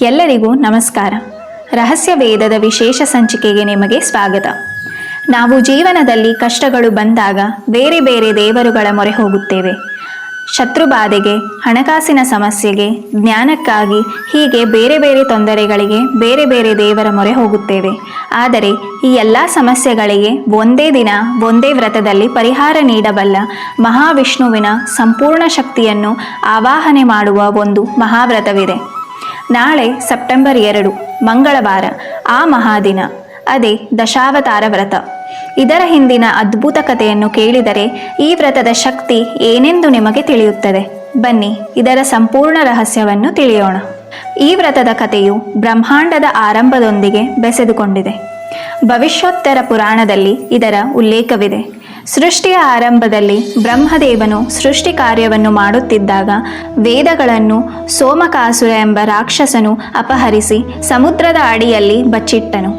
ಎಲ್ಲರಿಗೂ ನಮಸ್ಕಾರ. ರಹಸ್ಯ ವೇದದ ವಿಶೇಷ ಸಂಚಿಕೆಗೆ ನಿಮಗೆ ಸ್ವಾಗತ. ನಾವು ಜೀವನದಲ್ಲಿ ಕಷ್ಟಗಳು ಬಂದಾಗ ಬೇರೆ ಬೇರೆ ದೇವರುಗಳ ಮೊರೆ ಹೋಗುತ್ತೇವೆ. ಶತ್ರುಬಾಧೆಗೆ, ಹಣಕಾಸಿನ ಸಮಸ್ಯೆಗೆ, ಜ್ಞಾನಕ್ಕಾಗಿ ಹೀಗೆ ಬೇರೆ ಬೇರೆ ತೊಂದರೆಗಳಿಗೆ ಬೇರೆ ಬೇರೆ ದೇವರ ಮೊರೆ ಹೋಗುತ್ತೇವೆ. ಆದರೆ ಈ ಎಲ್ಲ ಸಮಸ್ಯೆಗಳಿಗೆ ಒಂದೇ ದಿನ, ಒಂದೇ ವ್ರತದಲ್ಲಿ ಪರಿಹಾರ ನೀಡಬಲ್ಲ ಮಹಾವಿಷ್ಣುವಿನ ಸಂಪೂರ್ಣ ಶಕ್ತಿಯನ್ನು ಆವಾಹನೆ ಮಾಡುವ ಒಂದು ಮಹಾವ್ರತವಿದೆ. ನಾಳೆ ಸೆಪ್ಟೆಂಬರ್ ಎರಡು, ಮಂಗಳವಾರ, ಆ ಮಹಾದಿನ. ಅದೇ ದಶಾವತಾರ ವ್ರತ. ಇದರ ಹಿಂದಿನ ಅದ್ಭುತ ಕಥೆಯನ್ನು ಕೇಳಿದರೆ ಈ ವ್ರತದ ಶಕ್ತಿ ಏನೆಂದು ನಿಮಗೆ ತಿಳಿಯುತ್ತದೆ? ಬನ್ನಿ, ಇದರ ಸಂಪೂರ್ಣ ರಹಸ್ಯವನ್ನು ತಿಳಿಯೋಣ. ಈ ವ್ರತದ ಕಥೆಯು ಬ್ರಹ್ಮಾಂಡದ ಆರಂಭದೊಂದಿಗೆ ಬೆಸೆದುಕೊಂಡಿದೆ. ಭವಿಷ್ಯೋತ್ತರ ಪುರಾಣದಲ್ಲಿ ಇದರ ಉಲ್ಲೇಖವಿದೆ. ಸೃಷ್ಟಿಯ ಆರಂಭದಲ್ಲಿ ಬ್ರಹ್ಮದೇವನು ಸೃಷ್ಟಿ ಕಾರ್ಯವನ್ನು ಮಾಡುತ್ತಿದ್ದಾಗ ವೇದಗಳನ್ನು ಸೋಮಕಾಸುರ ಎಂಬ ರಾಕ್ಷಸನು ಅಪಹರಿಸಿ ಸಮುದ್ರದ ಅಡಿಯಲ್ಲಿ ಬಚ್ಚಿಟ್ಟನು.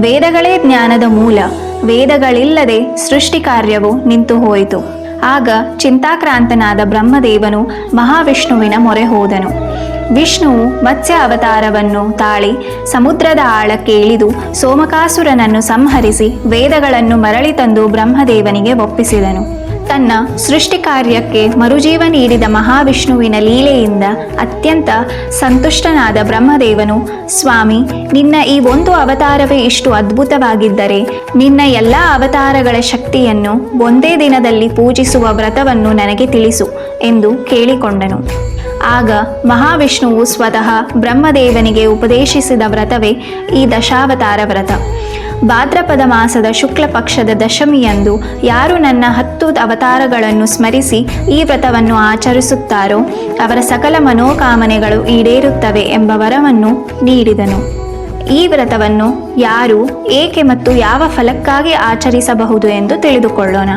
ವೇದಗಳೇ ಜ್ಞಾನದ ಮೂಲ, ವೇದಗಳಿಲ್ಲದೆ ಸೃಷ್ಟಿ ಕಾರ್ಯವು ನಿಂತು ಹೋಯಿತು ಆಗ ಚಿಂತಾಕ್ರಾಂತನಾದ ಬ್ರಹ್ಮದೇವನು ಮಹಾವಿಷ್ಣುವಿನ ಮೊರೆ ಹೋದನು. ವಿಷ್ಣುವು ಮತ್ಸ್ಯ ಅವತಾರವನ್ನು ತಾಳಿ ಸಮುದ್ರದ ಆಳಕ್ಕೆ ಇಳಿದು ಸೋಮಕಾಸುರನನ್ನು ಸಂಹರಿಸಿ ವೇದಗಳನ್ನು ಮರಳಿ ತಂದು ಬ್ರಹ್ಮದೇವನಿಗೆ ಒಪ್ಪಿಸಿದನು. ತನ್ನ ಸೃಷ್ಟಿ ಕಾರ್ಯಕ್ಕೆ ಮರುಜೀವ ನೀಡಿದ ಮಹಾವಿಷ್ಣುವಿನ ಲೀಲೆಯಿಂದ ಅತ್ಯಂತ ಸಂತುಷ್ಟನಾದ ಬ್ರಹ್ಮದೇವನು, ಸ್ವಾಮಿ, ನಿನ್ನ ಈ ಒಂದು ಅವತಾರವೇ ಇಷ್ಟು ಅದ್ಭುತವಾಗಿದ್ದರೆ ನಿನ್ನ ಎಲ್ಲ ಅವತಾರಗಳ ಶಕ್ತಿಯನ್ನು ಒಂದೇ ದಿನದಲ್ಲಿ ಪೂಜಿಸುವ ವ್ರತವನ್ನು ನನಗೆ ತಿಳಿಸು ಎಂದು ಕೇಳಿಕೊಂಡನು. ಆಗ ಮಹಾವಿಷ್ಣುವು ಸ್ವತಃ ಬ್ರಹ್ಮದೇವನಿಗೆ ಉಪದೇಶಿಸಿದ ವ್ರತವೇ ಈ ದಶಾವತಾರ ವ್ರತ. ಭಾದ್ರಪದ ಮಾಸದ ಶುಕ್ಲ ಪಕ್ಷದ ದಶಮಿಯಂದು ಯಾರು ನನ್ನ ಹತ್ತು ಅವತಾರಗಳನ್ನು ಸ್ಮರಿಸಿ ಈ ವ್ರತವನ್ನು ಆಚರಿಸುತ್ತಾರೋ ಅವರ ಸಕಲ ಮನೋಕಾಮನೆಗಳು ಈಡೇರುತ್ತವೆ ಎಂಬ ವರವನ್ನು ನೀಡಿದನು. ಈ ವ್ರತವನ್ನು ಯಾರು, ಏಕೆ ಮತ್ತು ಯಾವ ಫಲಕ್ಕಾಗಿ ಆಚರಿಸಬಹುದು ಎಂದು ತಿಳಿದುಕೊಳ್ಳೋಣ.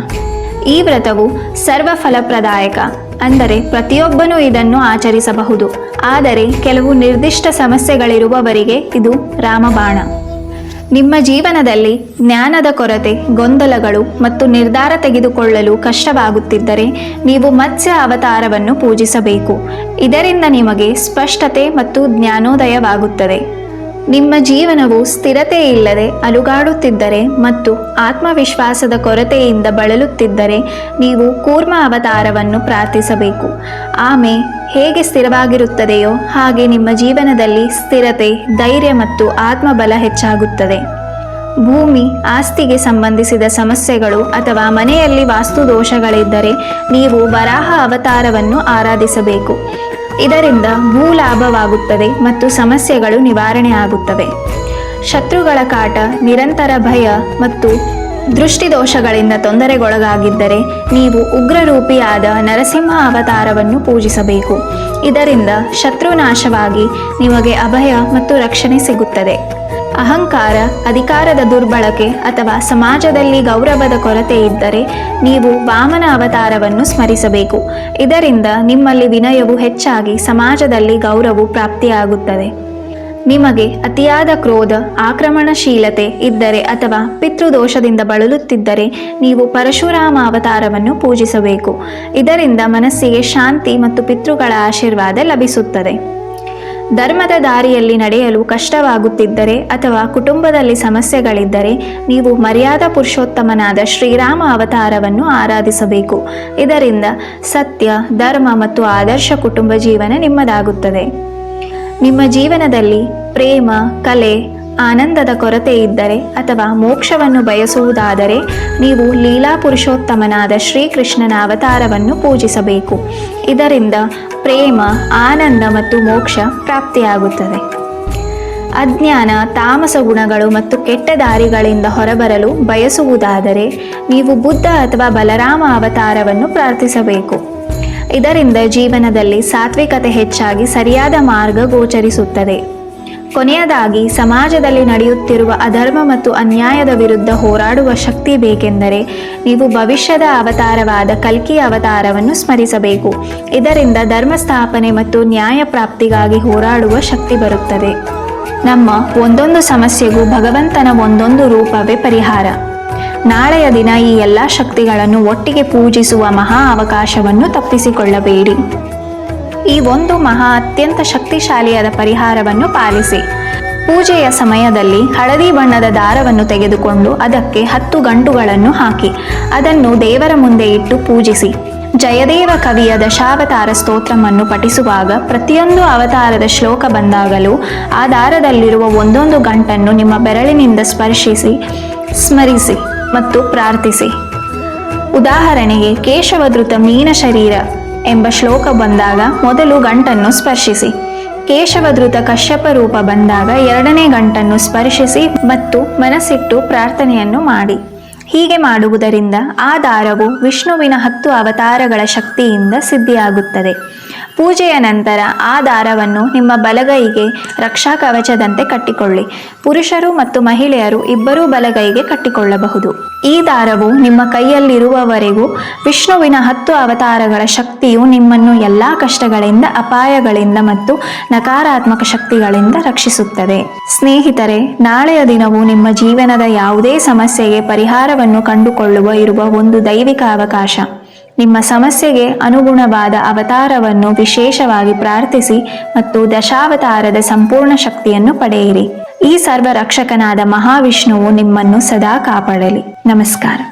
ಈ ವ್ರತವು ಸರ್ವ ಫಲಪ್ರದಾಯಕ ಅಂದರೆ ಪ್ರತಿಯೊಬ್ಬನೂ ಇದನ್ನು ಆಚರಿಸಬಹುದು. ಆದರೆ ಕೆಲವು ನಿರ್ದಿಷ್ಟ ಸಮಸ್ಯೆಗಳಿರುವವರಿಗೆ ಇದು ರಾಮಬಾಣ. ನಿಮ್ಮ ಜೀವನದಲ್ಲಿ ಜ್ಞಾನದ ಕೊರತೆ, ಗೊಂದಲಗಳು ಮತ್ತು ನಿರ್ಧಾರ ತೆಗೆದುಕೊಳ್ಳಲು ಕಷ್ಟವಾಗುತ್ತಿದ್ದರೆ ನೀವು ಮತ್ಸ್ಯ ಅವತಾರವನ್ನು ಪೂಜಿಸಬೇಕು. ಇದರಿಂದ ನಿಮಗೆ ಸ್ಪಷ್ಟತೆ ಮತ್ತು ಜ್ಞಾನೋದಯವಾಗುತ್ತದೆ. ನಿಮ್ಮ ಜೀವನವು ಸ್ಥಿರತೆ ಇಲ್ಲದೆ ಅಲುಗಾಡುತ್ತಿದ್ದರೆ ಮತ್ತು ಆತ್ಮವಿಶ್ವಾಸದ ಕೊರತೆಯಿಂದ ಬಳಲುತ್ತಿದ್ದರೆ ನೀವು ಕೂರ್ಮ ಅವತಾರವನ್ನು ಪ್ರಾರ್ಥಿಸಬೇಕು. ಆಮೆ, ಹೇಗೆ ಸ್ಥಿರವಾಗಿರುತ್ತದೆಯೋ ಹಾಗೆ ನಿಮ್ಮ ಜೀವನದಲ್ಲಿ ಸ್ಥಿರತೆ, ಧೈರ್ಯ ಮತ್ತು ಆತ್ಮಬಲ ಹೆಚ್ಚಾಗುತ್ತದೆ. ಭೂಮಿ, ಆಸ್ತಿಗೆ ಸಂಬಂಧಿಸಿದ ಸಮಸ್ಯೆಗಳು ಅಥವಾ ಮನೆಯಲ್ಲಿ ವಾಸ್ತು ದೋಷಗಳಿದ್ದರೆ ನೀವು ವರಾಹ ಅವತಾರವನ್ನು ಆರಾಧಿಸಬೇಕು. ಇದರಿಂದ ಭೂ ಲಾಭವಾಗುತ್ತದೆ ಮತ್ತು ಸಮಸ್ಯೆಗಳು ನಿವಾರಣೆ ಆಗುತ್ತವೆ. ಶತ್ರುಗಳ ಕಾಟ, ನಿರಂತರ ಭಯ ಮತ್ತು ದೃಷ್ಟಿದೋಷಗಳಿಂದ ತೊಂದರೆಗೊಳಗಾಗಿದ್ದರೆ ನೀವು ಉಗ್ರರೂಪಿಯಾದ ನರಸಿಂಹ ಅವತಾರವನ್ನು ಪೂಜಿಸಬೇಕು. ಇದರಿಂದ ಶತ್ರುನಾಶವಾಗಿ ನಿಮಗೆ ಅಭಯ ಮತ್ತು ರಕ್ಷಣೆ ಸಿಗುತ್ತದೆ. ಅಹಂಕಾರ ಅಧಿಕಾರದ ದುರ್ಬಳಕೆ ಅಥವಾ ಸಮಾಜದಲ್ಲಿ ಗೌರವದ ಕೊರತೆ ಇದ್ದರೆ ನೀವು ವಾಮನ ಅವತಾರವನ್ನು ಸ್ಮರಿಸಬೇಕು. ಇದರಿಂದ ನಿಮ್ಮಲ್ಲಿ ವಿನಯವು ಹೆಚ್ಚಾಗಿ ಸಮಾಜದಲ್ಲಿ ಗೌರವ ಪ್ರಾಪ್ತಿಯಾಗುತ್ತದೆ. ನಿಮಗೆ ಅತಿಯಾದ ಕ್ರೋಧ, ಆಕ್ರಮಣಶೀಲತೆ ಇದ್ದರೆ ಅಥವಾ ಪಿತೃದೋಷದಿಂದ ಬಳಲುತ್ತಿದ್ದರೆ ನೀವು ಪರಶುರಾಮ ಅವತಾರವನ್ನು ಪೂಜಿಸಬೇಕು. ಇದರಿಂದ ಮನಸ್ಸಿಗೆ ಶಾಂತಿ ಮತ್ತು ಪಿತೃಗಳ ಆಶೀರ್ವಾದ ಲಭಿಸುತ್ತದೆ. ಧರ್ಮದ ದಾರಿಯಲ್ಲಿ ನಡೆಯಲು ಕಷ್ಟವಾಗುತ್ತಿದ್ದರೆ ಅಥವಾ ಕುಟುಂಬದಲ್ಲಿ ಸಮಸ್ಯೆಗಳಿದ್ದರೆ ನೀವು ಮರ್ಯಾದಾ ಪುರುಷೋತ್ತಮನಾದ ಶ್ರೀರಾಮ ಅವತಾರವನ್ನು ಆರಾಧಿಸಬೇಕು. ಇದರಿಂದ ಸತ್ಯ, ಧರ್ಮ ಮತ್ತು ಆದರ್ಶ ಕುಟುಂಬ ಜೀವನ ನಿಮ್ಮದಾಗುತ್ತದೆ. ನಿಮ್ಮ ಜೀವನದಲ್ಲಿ ಪ್ರೇಮ, ಕಲೆ, ಆನಂದದ ಕೊರತೆ ಇದ್ದರೆ ಅಥವಾ ಮೋಕ್ಷವನ್ನು ಬಯಸುವುದಾದರೆ ನೀವು ಲೀಲಾ ಪುರುಷೋತ್ತಮನಾದ ಶ್ರೀಕೃಷ್ಣನ ಅವತಾರವನ್ನು ಪೂಜಿಸಬೇಕು. ಇದರಿಂದ ಪ್ರೇಮ, ಆನಂದ ಮತ್ತು ಮೋಕ್ಷ ಪ್ರಾಪ್ತಿಯಾಗುತ್ತದೆ. ಅಜ್ಞಾನ, ತಾಮಸ ಗುಣಗಳು ಮತ್ತು ಕೆಟ್ಟ ದಾರಿಗಳಿಂದ ಹೊರಬರಲು ಬಯಸುವುದಾದರೆ ನೀವು ಬುದ್ಧ ಅಥವಾ ಬಲರಾಮ ಅವತಾರವನ್ನು ಪ್ರಾರ್ಥಿಸಬೇಕು. ಇದರಿಂದ ಜೀವನದಲ್ಲಿ ಸಾತ್ವಿಕತೆ ಹೆಚ್ಚಾಗಿ ಸರಿಯಾದ ಮಾರ್ಗ ಗೋಚರಿಸುತ್ತದೆ. ಕೊನೆಯದಾಗಿ, ಸಮಾಜದಲ್ಲಿ ನಡೆಯುತ್ತಿರುವ ಅಧರ್ಮ ಮತ್ತು ಅನ್ಯಾಯದ ವಿರುದ್ಧ ಹೋರಾಡುವ ಶಕ್ತಿ ಬೇಕೆಂದರೆ ನೀವು ಭವಿಷ್ಯದ ಅವತಾರವಾದ ಕಲ್ಕಿ ಅವತಾರವನ್ನು ಸ್ಮರಿಸಬೇಕು. ಇದರಿಂದ ಧರ್ಮ ಸ್ಥಾಪನೆ ಮತ್ತು ನ್ಯಾಯ ಪ್ರಾಪ್ತಿಗಾಗಿ ಹೋರಾಡುವ ಶಕ್ತಿ ಬರುತ್ತದೆ. ನಮ್ಮ ಒಂದೊಂದು ಸಮಸ್ಯೆಗೂ ಭಗವಂತನ ಒಂದೊಂದು ರೂಪವೇ ಪರಿಹಾರ. ನಾಳೆಯ ದಿನ ಈ ಎಲ್ಲ ಶಕ್ತಿಗಳನ್ನು ಒಟ್ಟಿಗೆ ಪೂಜಿಸುವ ಮಹಾ ಅವಕಾಶವನ್ನು ತಪ್ಪಿಸಿಕೊಳ್ಳಬೇಡಿ. ಈ ಒಂದು ಮಹಾ ಅತ್ಯಂತ ಶಕ್ತಿಶಾಲಿಯಾದ ಪರಿಹಾರವನ್ನು ಪಾಲಿಸಿ. ಪೂಜೆಯ ಸಮಯದಲ್ಲಿ ಹಳದಿ ಬಣ್ಣದ ದಾರವನ್ನು ತೆಗೆದುಕೊಂಡು ಅದಕ್ಕೆ ಹತ್ತು ಗಂಟುಗಳನ್ನು ಹಾಕಿ, ಅದನ್ನು ದೇವರ ಮುಂದೆ ಇಟ್ಟು ಪೂಜಿಸಿ. ಜಯದೇವ ಕವಿಯ ದಶಾವತಾರ ಸ್ತೋತ್ರವನ್ನು ಪಠಿಸುವಾಗ ಪ್ರತಿಯೊಂದು ಅವತಾರದ ಶ್ಲೋಕ ಬಂದಾಗಲೂ ಆ ದಾರದಲ್ಲಿರುವ ಒಂದೊಂದು ಗಂಟನ್ನು ನಿಮ್ಮ ಬೆರಳಿನಿಂದ ಸ್ಪರ್ಶಿಸಿ, ಸ್ಮರಿಸಿ ಮತ್ತು ಪ್ರಾರ್ಥಿಸಿ. ಉದಾಹರಣೆಗೆ ಕೇಶವಧೃತ ಮೀನ ಶರೀರ ಎಂಬ ಶ್ಲೋಕ ಬಂದಾಗ ಮೊದಲು ಗಂಟನ್ನು ಸ್ಪರ್ಶಿಸಿ. ಕೇಶವಧೃತ ಕಶ್ಯಪ ರೂಪ ಬಂದಾಗ ಎರಡನೇ ಗಂಟನ್ನು ಸ್ಪರ್ಶಿಸಿ ಮತ್ತು ಮನಸ್ಸಿಟ್ಟು ಪ್ರಾರ್ಥನೆಯನ್ನು ಮಾಡಿ. ಹೀಗೆ ಮಾಡುವುದರಿಂದ ಆ ದಾರವು ವಿಷ್ಣುವಿನ ಹತ್ತು ಅವತಾರಗಳ ಶಕ್ತಿಯಿಂದ ಸಿದ್ಧಿಯಾಗುತ್ತದೆ. ಪೂಜೆಯ ನಂತರ ಆ ದಾರವನ್ನು ನಿಮ್ಮ ಬಲಗೈಗೆ ರಕ್ಷಾ ಕವಚದಂತೆ ಕಟ್ಟಿಕೊಳ್ಳಿ. ಪುರುಷರು ಮತ್ತು ಮಹಿಳೆಯರು ಇಬ್ಬರೂ ಬಲಗೈಗೆ ಕಟ್ಟಿಕೊಳ್ಳಬಹುದು. ಈ ದಾರವು ನಿಮ್ಮ ಕೈಯಲ್ಲಿರುವವರೆಗೂ ವಿಷ್ಣುವಿನ ಹತ್ತು ಅವತಾರಗಳ ಶಕ್ತಿಯು ನಿಮ್ಮನ್ನು ಎಲ್ಲ ಕಷ್ಟಗಳಿಂದ, ಅಪಾಯಗಳಿಂದ ಮತ್ತು ನಕಾರಾತ್ಮಕ ಶಕ್ತಿಗಳಿಂದ ರಕ್ಷಿಸುತ್ತದೆ. ಸ್ನೇಹಿತರೆ, ನಾಳೆಯ ದಿನವು ನಿಮ್ಮ ಜೀವನದ ಯಾವುದೇ ಸಮಸ್ಯೆಗೆ ಪರಿಹಾರವನ್ನು ಕಂಡುಕೊಳ್ಳುವ ಇರುವ ಒಂದು ದೈವಿಕ ಅವಕಾಶ. ನಿಮ್ಮ ಸಮಸ್ಯೆಗೆ ಅನುಗುಣವಾದ ಅವತಾರವನ್ನು ವಿಶೇಷವಾಗಿ ಪ್ರಾರ್ಥಿಸಿ ಮತ್ತು ದಶಾವತಾರದ ಸಂಪೂರ್ಣ ಶಕ್ತಿಯನ್ನು ಪಡೆಯಿರಿ. ಈ ಸರ್ವರಕ್ಷಕನಾದ ಮಹಾವಿಷ್ಣುವು ನಿಮ್ಮನ್ನು ಸದಾ ಕಾಪಾಡಲಿ. ನಮಸ್ಕಾರ.